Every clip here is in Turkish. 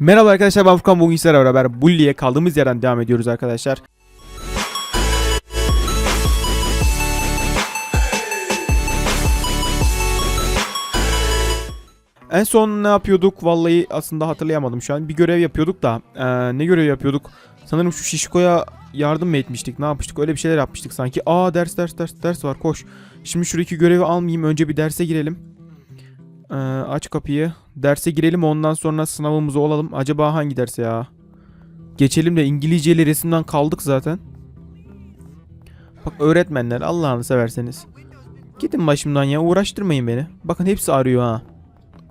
Merhaba arkadaşlar ben Furkan bugün sizlerle beraber Bully'e kaldığımız yerden devam ediyoruz arkadaşlar. En son ne yapıyorduk? Vallahi aslında hatırlayamadım şu an. Bir görev yapıyorduk da. eee, ne görev yapıyorduk? Sanırım şu Şişko'ya yardım mı etmiştik? Ne yapmıştık? Öyle bir şeyler yapmıştık sanki. Aa ders ders ders ders var koş. Şimdi şuradaki görevi almayayım. Önce bir derse girelim. Eee, aç kapıyı. Derse girelim ondan sonra sınavımızı olalım. Acaba hangi derse ya? Geçelim de İngilizce ile resimden kaldık zaten. Bak öğretmenler Allah'ını severseniz. Gidin başımdan ya uğraştırmayın beni. Bakın hepsi arıyor ha.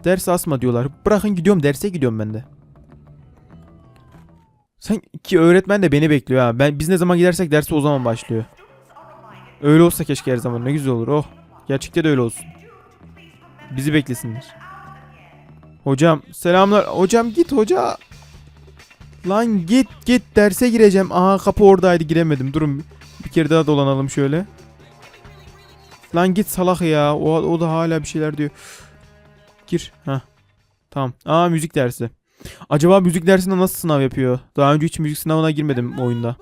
Ders asma diyorlar. Bırakın gidiyorum derse gidiyorum ben de. Sen ki öğretmen de beni bekliyor ha. Ben biz ne zaman gidersek derse o zaman başlıyor. Öyle olsa keşke her zaman ne güzel olur. Oh. Gerçekte de öyle olsun. Bizi beklesinler. Hocam selamlar. Hocam git hoca. Lan git git derse gireceğim. Aha kapı oradaydı giremedim. Durun bir kere daha dolanalım şöyle. Lan git salak ya. O, o da hala bir şeyler diyor. Gir. Ha. Tamam. Aa müzik dersi. Acaba müzik dersinde nasıl sınav yapıyor? Daha önce hiç müzik sınavına girmedim oyunda.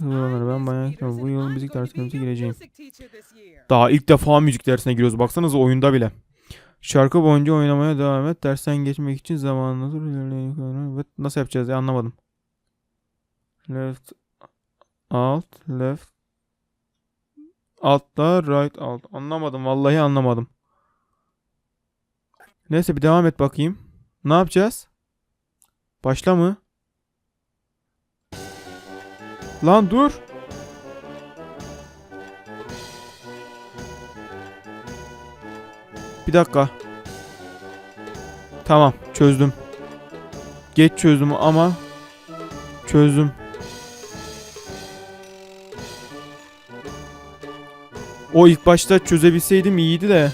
Zamanları ben bayağı bu yıl müzik dersine gireceğim. Daha ilk defa müzik dersine giriyoruz. Baksanıza oyunda bile. Şarkı boyunca oynamaya devam et. Dersten geçmek için zamanınızı evet, nasıl yapacağız ya anlamadım. Left alt left altta right alt. Anlamadım vallahi anlamadım. Neyse bir devam et bakayım. Ne yapacağız? Başla mı? Lan dur. Bir dakika. Tamam çözdüm. Geç çözdüm ama çözdüm. O ilk başta çözebilseydim iyiydi de.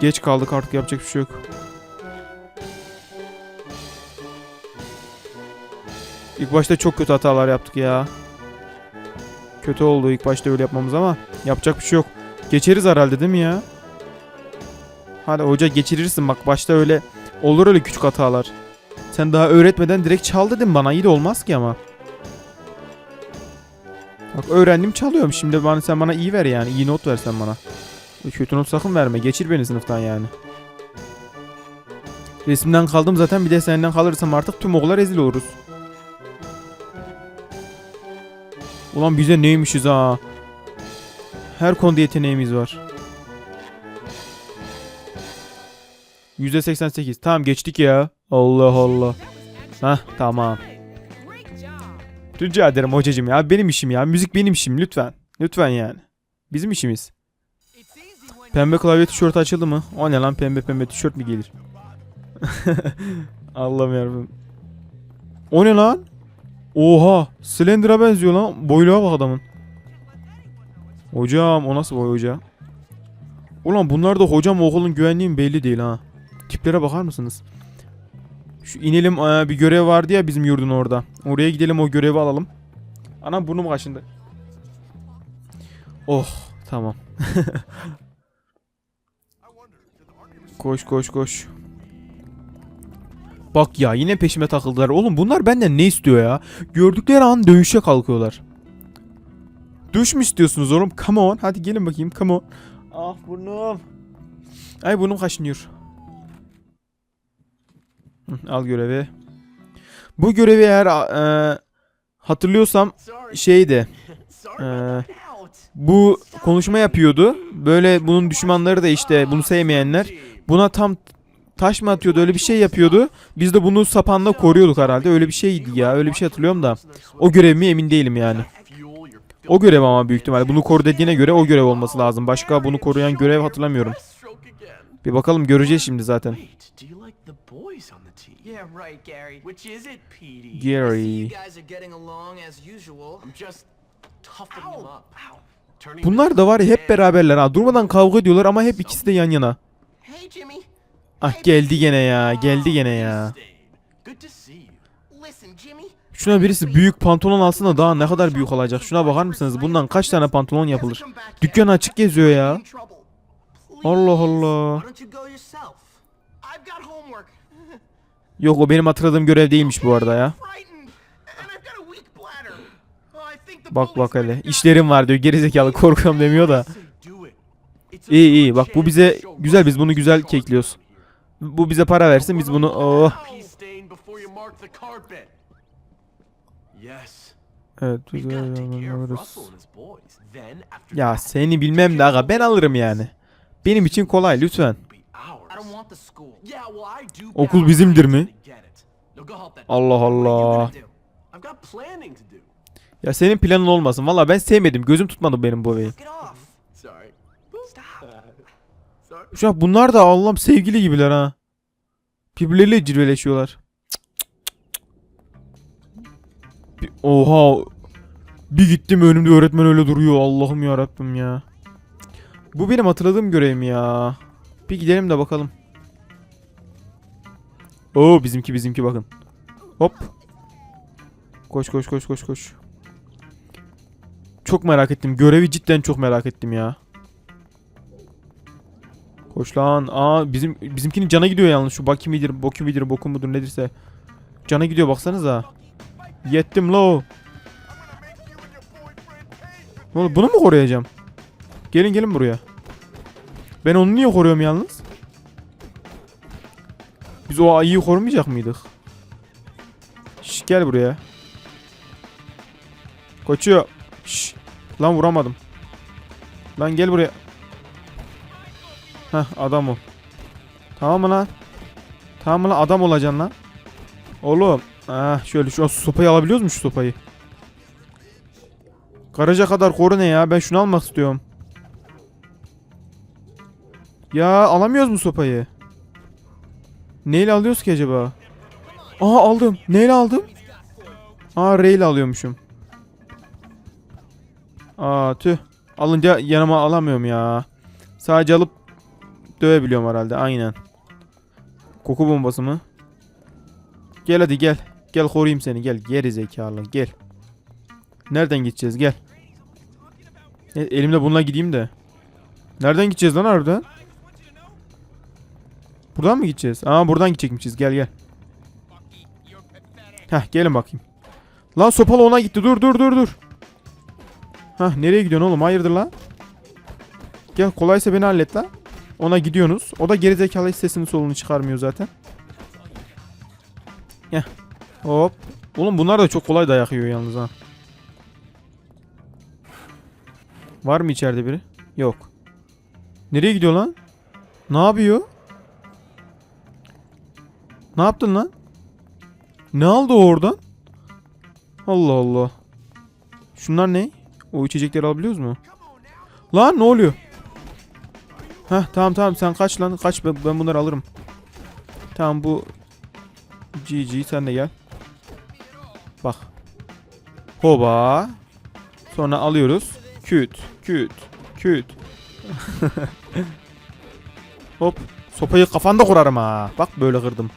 Geç kaldık artık yapacak bir şey yok. İlk başta çok kötü hatalar yaptık ya. Kötü oldu ilk başta öyle yapmamız ama yapacak bir şey yok. Geçeriz herhalde değil mi ya? Hadi hoca geçirirsin bak başta öyle olur öyle küçük hatalar. Sen daha öğretmeden direkt çal dedin bana iyi de olmaz ki ama. Bak öğrendim çalıyorum şimdi bana sen bana iyi ver yani iyi not ver sen bana. Kötü not sakın verme geçir beni sınıftan yani. Resimden kaldım zaten bir de senden kalırsam artık tüm okula rezil oluruz. Ulan bize neymişiz ha. Her konuda yeteneğimiz var. %88. Tamam geçtik ya. Allah Allah. Hah tamam. Rica ederim hocacım ya. Benim işim ya. Müzik benim işim lütfen. Lütfen yani. Bizim işimiz. Pembe klavye tişört açıldı mı? O ne lan pembe pembe tişört mü gelir? Allah'ım yarabbim. O ne lan? Oha! Slender'a benziyor lan. Boyluğa bak adamın. Hocam o nasıl boy hoca? Ulan bunlar da hocam okulun güvenliği mi belli değil ha. Tiplere bakar mısınız? Şu inelim aa, bir görev vardı ya bizim yurdun orada. Oraya gidelim o görevi alalım. Anam burnum kaşındı. Oh tamam. koş koş koş. Bak ya yine peşime takıldılar. Oğlum bunlar benden ne istiyor ya? Gördükleri an dövüşe kalkıyorlar. Dövüş mü istiyorsunuz oğlum? Come on. Hadi gelin bakayım. Come on. Ah burnum. Ay burnum kaşınıyor. Al görevi. Bu görevi eğer e, hatırlıyorsam şeydi. E, bu konuşma yapıyordu. Böyle bunun düşmanları da işte bunu sevmeyenler buna tam taş mı atıyordu öyle bir şey yapıyordu. Biz de bunu sapanla koruyorduk herhalde. Öyle bir şeydi ya. Öyle bir şey hatırlıyorum da. O görev mi emin değilim yani. O görev ama büyük ihtimalle. Bunu koru dediğine göre o görev olması lazım. Başka bunu koruyan görev hatırlamıyorum. Bir bakalım göreceğiz şimdi zaten. Gary. Bunlar da var ya hep beraberler ha. Durmadan kavga ediyorlar ama hep ikisi de yan yana. Hey, Jimmy. Ah geldi gene ya. Geldi gene ya. Şuna birisi büyük pantolon alsın da daha ne kadar büyük olacak. Şuna bakar mısınız? Bundan kaç tane pantolon yapılır? Dükkan açık geziyor ya. Allah Allah. Yok o benim hatırladığım görev değilmiş bu arada ya. Bak bak hele. İşlerim var diyor. Gerizekalı korkuyorum demiyor da. İyi iyi bak bu bize güzel biz bunu güzel kekliyoruz. Bu bize para versin biz bunu oh. Evet Ya seni bilmem de aga ben alırım yani. Benim için kolay lütfen. Okul bizimdir mi? Allah Allah. Ya senin planın olmasın. Valla ben sevmedim. Gözüm tutmadı benim bu evi. Şu an bunlar da Allah'ım sevgili gibiler ha. Birbirleriyle cilveleşiyorlar. Bir- Oha. Bir gittim önümde öğretmen öyle duruyor. Allah'ım ya ya. Bu benim hatırladığım görevim ya. Bir gidelim de bakalım. Oo bizimki bizimki bakın. Hop. Koş koş koş koş koş. Çok merak ettim. Görevi cidden çok merak ettim ya. Koş lan. Aa bizim bizimkinin cana gidiyor yalnız. Şu baki midir, boku midir, boku mudur nedirse. Cana gidiyor baksanıza. Yettim lo. Oldu? Bunu mu koruyacağım? Gelin gelin buraya. Ben onu niye koruyorum yalnız? Biz o ayıyı korumayacak mıydık? Şş, gel buraya. Koçuyor. Şş. Lan vuramadım. Lan gel buraya. Heh adam ol. Tamam mı lan? Tamam mı lan adam olacaksın lan. Oğlum. Ah şöyle şu sopayı alabiliyoruz mu şu sopayı? Garaja kadar koru ne ya? Ben şunu almak istiyorum. Ya alamıyoruz mu sopayı? Neyle alıyoruz ki acaba? Aha aldım. Neyle aldım? Aa R alıyormuşum. Aa tüh. Alınca yanıma alamıyorum ya. Sadece alıp dövebiliyorum herhalde. Aynen. Koku bombası mı? Gel hadi gel. Gel koruyayım seni. Gel. Geri zekalı. Gel. Nereden gideceğiz? Gel. E, elimde bununla gideyim de. Nereden gideceğiz lan harbiden? Buradan mı gideceğiz? Aa buradan gidecekmişiz. Gel gel. Heh gelin bakayım. Lan sopalı ona gitti. Dur dur dur dur. Hah nereye gidiyorsun oğlum? Hayırdır lan? Gel kolaysa beni hallet lan. Ona gidiyorsunuz. O da gerizekalı hiç sesini solunu çıkarmıyor zaten. Heh. Hop. Oğlum bunlar da çok kolay dayak yiyor yalnız ha. Var mı içeride biri? Yok. Nereye gidiyor lan? Ne yapıyor? Ne yaptın lan? Ne aldı oradan? Allah Allah. Şunlar ne? O içecekleri alabiliyoruz mu? Lan ne oluyor? Heh tamam tamam sen kaç lan kaç ben, bunları alırım. Tamam bu GG sen de gel. Bak. Hoba. Sonra alıyoruz. Küt küt küt. Hop. Sopayı kafanda kurarım ha. Bak böyle kırdım.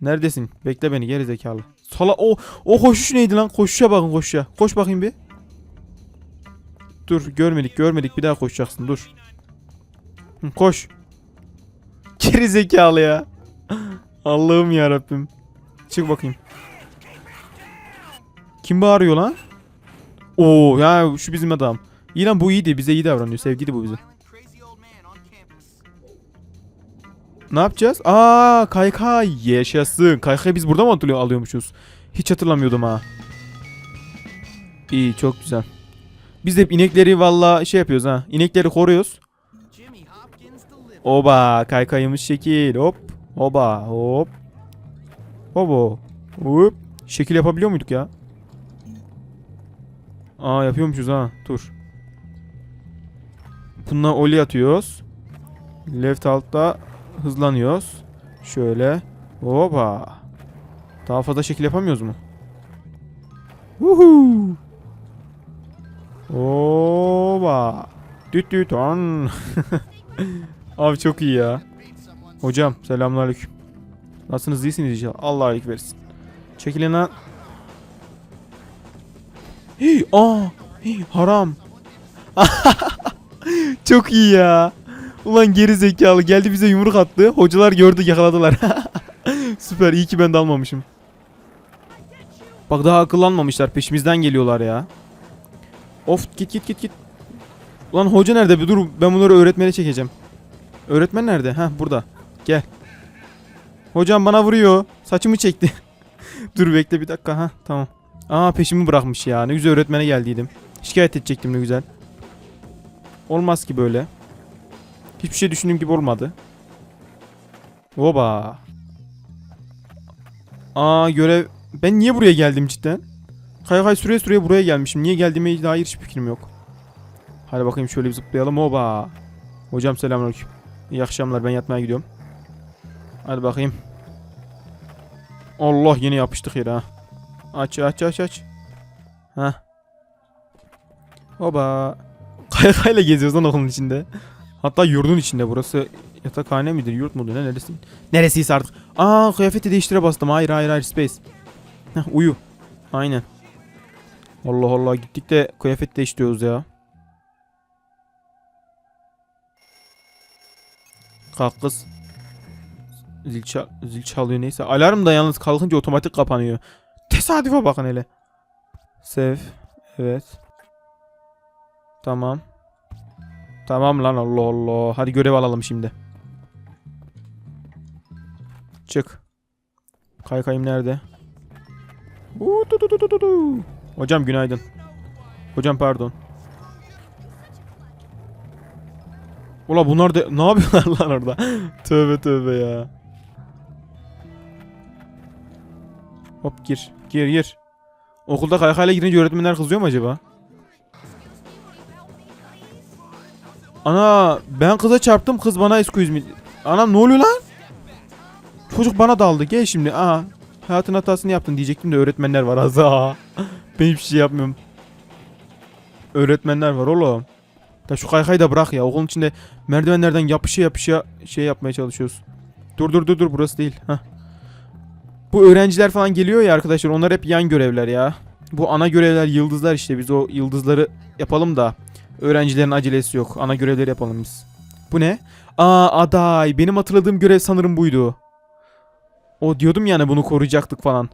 Neredesin? Bekle beni geri zekalı. Sala o o koşuş neydi lan? Koşuşa bakın koşuşa. Koş bakayım bir. Dur görmedik görmedik bir daha koşacaksın dur. Koş. Geri zekalı ya. Allah'ım ya Rabbim. Çık bakayım. Kim bağırıyor lan? Oo ya şu bizim adam. İyi lan bu iyiydi. Bize iyi davranıyor. Sevgili bu bize. Ne yapacağız? Aa kaykay yaşasın. Kaykayı biz burada mı hatırlıyor, alıyormuşuz? Hiç hatırlamıyordum ha. İyi çok güzel. Biz de hep inekleri valla şey yapıyoruz ha. İnekleri koruyoruz. Oba kaykayımız şekil. Hop. Oba hop. Hobo. Hop. Şekil yapabiliyor muyduk ya? Aa yapıyormuşuz ha. Dur. Bununla oli atıyoruz. Left altta hızlanıyoruz. Şöyle. Oba. Daha fazla şekil yapamıyoruz mu? Woohoo. Oba. Düt düt on. Abi çok iyi ya. Hocam selamünaleyküm. Nasılsınız iyisiniz inşallah. Allah iyilik versin. Çekilin lan. Hey, aa, hey, haram. çok iyi ya. Ulan geri zekalı geldi bize yumruk attı. Hocalar gördü yakaladılar. Süper iyi ki ben de almamışım. Bak daha akıllanmamışlar peşimizden geliyorlar ya. Of git git git git. Ulan hoca nerede? Bir dur ben bunları öğretmene çekeceğim. Öğretmen nerede? Ha burada. Gel. Hocam bana vuruyor. Saçımı çekti. dur bekle bir dakika ha tamam. Aa peşimi bırakmış ya. Ne güzel öğretmene geldiydim. Şikayet edecektim ne güzel. Olmaz ki böyle. Hiçbir şey düşündüğüm gibi olmadı. Oba. Aa görev... Ben niye buraya geldim cidden? Kay kay süreye süreye buraya gelmişim. Niye geldiğime dair hiç fikrim yok. Hadi bakayım şöyle bir zıplayalım. Oba. Hocam selamünaleyküm. İyi akşamlar ben yatmaya gidiyorum. Hadi bakayım. Allah yine yapıştık yere ha. Aç aç aç aç. Ha. Oba. Kaykayla geziyoruz lan okulun içinde. Hatta yurdun içinde burası yatakhane midir yurt mudur ne neresi? Neresiyse artık. Aa kıyafeti değiştire bastım. Hayır hayır hayır space. Heh, uyu. Aynen. Allah Allah gittik de kıyafet değiştiriyoruz ya. Kalk kız. Zil, çal zil çalıyor neyse. Alarm da yalnız kalkınca otomatik kapanıyor. Tesadüfe bakın hele. Sev. Evet. Tamam. Tamam lan Allah Allah. Hadi görev alalım şimdi. Çık. Kaykayım nerede? Hocam günaydın. Hocam pardon. Ula bunlar da ne yapıyorlar lan orada? tövbe tövbe ya. Hop gir. Gir gir. Okulda kaykayla girince öğretmenler kızıyor mu acaba? Ana ben kıza çarptım kız bana excuse me. Anam ne oluyor lan? Çocuk bana daldı gel şimdi. Aha hayatın hatasını yaptın diyecektim de öğretmenler var az daha. ben hiçbir şey yapmıyorum. Öğretmenler var oğlum. Da şu kaykayı da bırak ya. Okulun içinde merdivenlerden yapışa yapışa şey yapmaya çalışıyoruz. Dur dur dur dur burası değil. Heh. Bu öğrenciler falan geliyor ya arkadaşlar. Onlar hep yan görevler ya. Bu ana görevler yıldızlar işte. Biz o yıldızları yapalım da öğrencilerin acelesi yok. Ana görevleri yapalım biz. Bu ne? Aa aday. Benim hatırladığım görev sanırım buydu. O diyordum yani bunu koruyacaktık falan.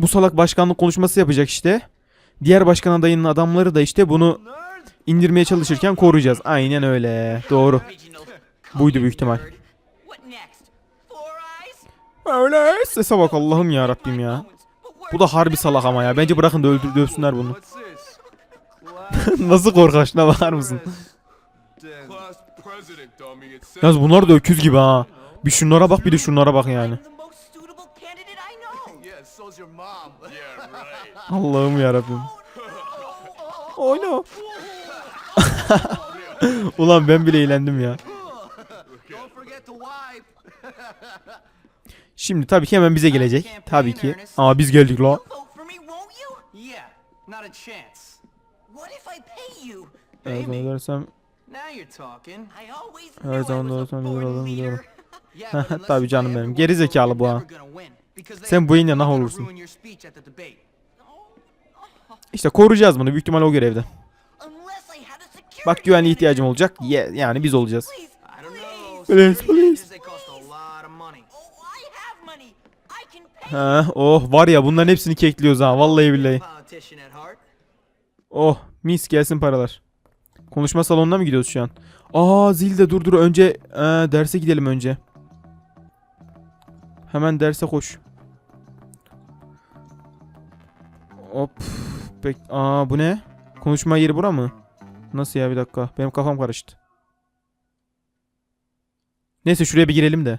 Bu salak başkanlık konuşması yapacak işte. Diğer başkan adayının adamları da işte bunu indirmeye çalışırken koruyacağız. Aynen öyle. Doğru. Buydu büyük ihtimal. Öyle sese bak Allah'ım ya Rabbim ya. Bu da harbi salak ama ya. Bence bırakın da öldür dövsünler bunu. Nasıl korkaçına bakar mısın? Yalnız bunlar da öküz gibi ha. Bir şunlara bak bir de şunlara bak yani. Allah'ım ya Rabbim. Oh no. Ulan ben bile eğlendim ya. Şimdi tabii ki hemen bize gelecek. Tabii ki. Ama biz geldik la. Talking. I always Her zaman doğrusu biliyorum, leader. biliyorum. Tabii canım benim. Geri zekalı bu ha. Sen bu yayında nah olursun. işte koruyacağız bunu büyük ihtimal o görevde. Bak manager. ihtiyacım olacak. Ye- yani biz olacağız. Please. Please, Ha, oh var ya bunların hepsini kekliyoruz ha vallahi billahi. Oh mis gelsin paralar. Konuşma salonuna mı gidiyoruz şu an? Aa zil de dur dur önce ee, derse gidelim önce. Hemen derse koş. Hop. Bek Aa bu ne? Konuşma yeri bura mı? Nasıl ya bir dakika. Benim kafam karıştı. Neyse şuraya bir girelim de.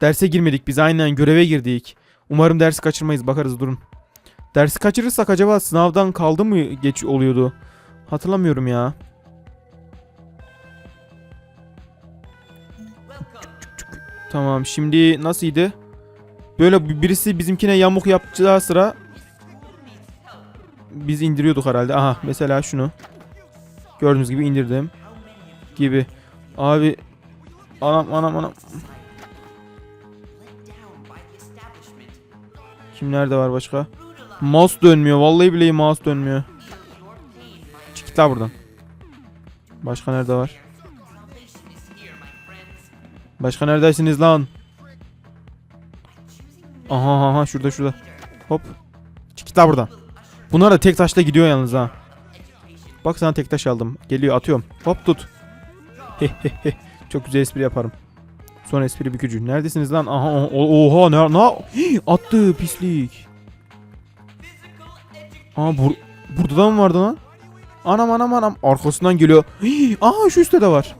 Derse girmedik biz aynen göreve girdik. Umarım dersi kaçırmayız bakarız durun. Dersi kaçırırsak acaba sınavdan kaldı mı geç oluyordu? Hatırlamıyorum ya. Tamam şimdi nasılydı? Böyle bir- birisi bizimkine yamuk yapacağı sıra biz indiriyorduk herhalde. Aha mesela şunu. Gördüğünüz gibi indirdim. Gibi. Abi anam anam anam. Let down by the establishment. Kim nerede var başka? Mouse dönmüyor. Vallahi billahi mouse dönmüyor. Çık git la buradan. Başka nerede var? Başka neredesiniz lan? Aha aha, şurada şurada. Hop. Çık git lan buradan. Bunlar da tek taşla gidiyor yalnız ha. Bak sana tek taş aldım. Geliyor atıyorum. Hop tut. Çok güzel espri yaparım. Son espri bükücü. Neredesiniz lan? Aha, aha oha ne, ne attı pislik. Aa bur burada da mı vardı lan? Anam anam anam arkasından geliyor. Hii, Aa şu üstte de var.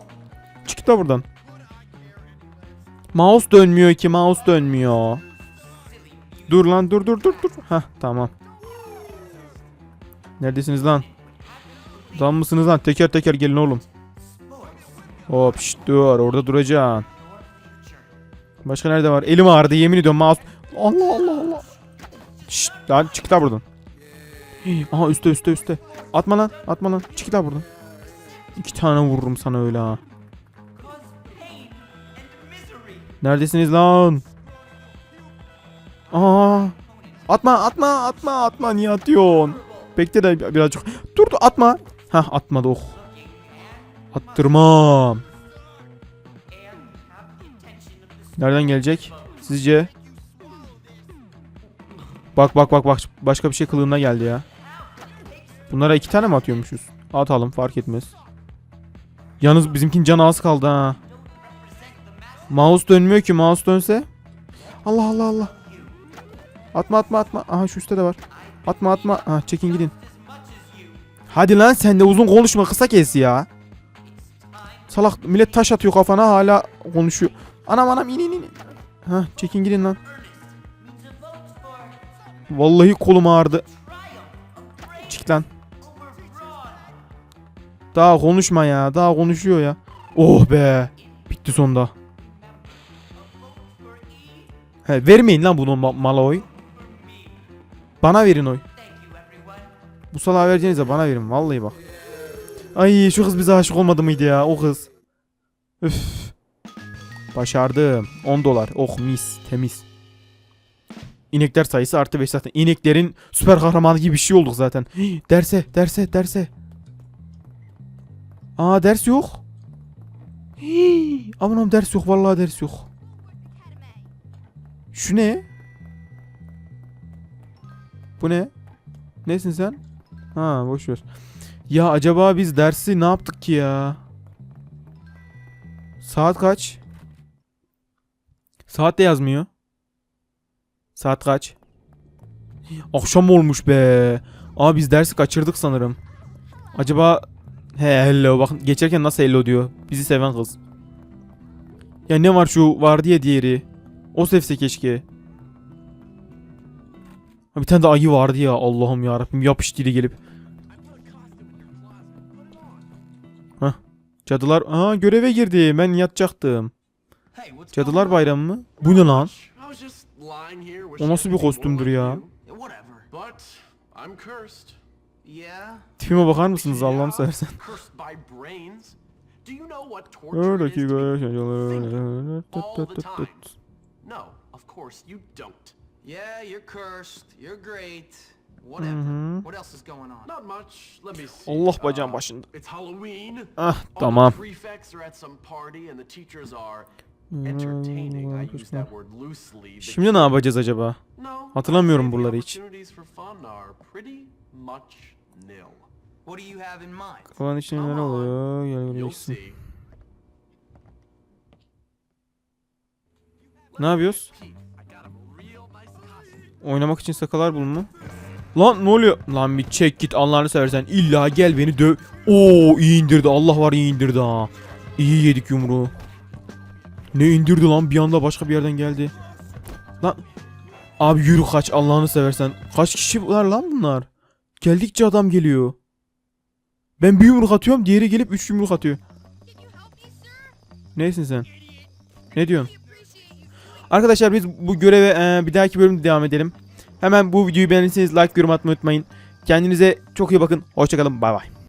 Çık lan buradan. Mouse dönmüyor ki mouse dönmüyor. Dur lan dur dur dur dur. Hah tamam. Neredesiniz lan? Lan mısınız lan? Teker teker gelin oğlum. Hop şşt dur orada duracaksın. Başka nerede var? Elim ağrıdı yemin ediyorum mouse. Allah Allah Allah. Şşt lan çık lan buradan. Aha üstte üstte üstte. Atma lan atma lan. Çık lan buradan. İki tane vururum sana öyle ha. Neredesiniz lan? Aa! Atma atma atma atma niye atıyorsun? Bekle de birazcık. Dur dur atma. Hah atmadı oh. Attırmam. Nereden gelecek? Sizce? Bak bak bak bak başka bir şey kılığına geldi ya. Bunlara iki tane mi atıyormuşuz? Atalım fark etmez. Yalnız bizimkin canı az kaldı ha. Mouse dönmüyor ki mouse dönse. Allah Allah Allah. Atma atma atma. Aha şu üstte de var. Atma atma. Aha çekin gidin. Hadi lan sen de uzun konuşma kısa kes ya. Salak millet taş atıyor kafana hala konuşuyor. Anam anam in in in. Ha çekin gidin lan. Vallahi kolum ağrıdı. Çık lan. Daha konuşma ya. Daha konuşuyor ya. Oh be. Bitti sonunda. He, vermeyin lan bunu ma- mala oy. Bana verin oy. Bu salağı vereceğinize bana verin vallahi bak. Ay şu kız bize aşık olmadı mıydı ya o kız. Üf. Başardım. 10 dolar. Oh mis temiz. İnekler sayısı artı 5 zaten. İneklerin süper kahramanı gibi bir şey olduk zaten. Hii, derse derse derse. Aa ders yok. Hii, aman aman ders yok vallahi ders yok. Şu ne? Bu ne? Nesin sen? Ha boş ver. Ya acaba biz dersi ne yaptık ki ya? Saat kaç? Saat de yazmıyor. Saat kaç? Akşam olmuş be. Aa biz dersi kaçırdık sanırım. Acaba he hello bakın geçerken nasıl hello diyor. Bizi seven kız. Ya ne var şu var diye diğeri. O sevse keşke. Bir tane de ayı vardı ya Allah'ım ya Rabbim yapış dili gelip. Cadılar aa göreve girdi. Ben yatacaktım. Cadılar bayramı mı? Bu ne lan? O nasıl bir kostümdür ya? Tipime bakar mısınız Allah'ım seversen. All the time? No, of course you don't. Yeah, you're cursed. You're great. Whatever. What else is going on? Not much. Let me see. Allah bacağım Uh, başında. Ah tamam. loosely. Şimdi ne yapacağız acaba? Hatırlamıyorum buraları hiç. opportunities for fun are pretty much nil. What do you have in mind? Kafanın içinde Come ne on, oluyor? Gel göreceksin. Ne yapıyoruz? Oynamak için sakalar bulun mu? Lan ne oluyor? Lan bir çek git Allah'ını seversen. İlla gel beni döv. Oo iyi indirdi. Allah var iyi indirdi ha. İyi yedik yumruğu. Ne indirdi lan bir anda başka bir yerden geldi. Lan. Abi yürü kaç Allah'ını seversen. Kaç kişi var lan bunlar? Geldikçe adam geliyor. Ben bir yumruk atıyorum diğeri gelip üç yumruk atıyor. Neysin sen? Ne diyorsun? Arkadaşlar biz bu göreve e, bir dahaki bölümde devam edelim. Hemen bu videoyu beğenirseniz like yorum atmayı unutmayın. Kendinize çok iyi bakın. Hoşçakalın. Bay bay.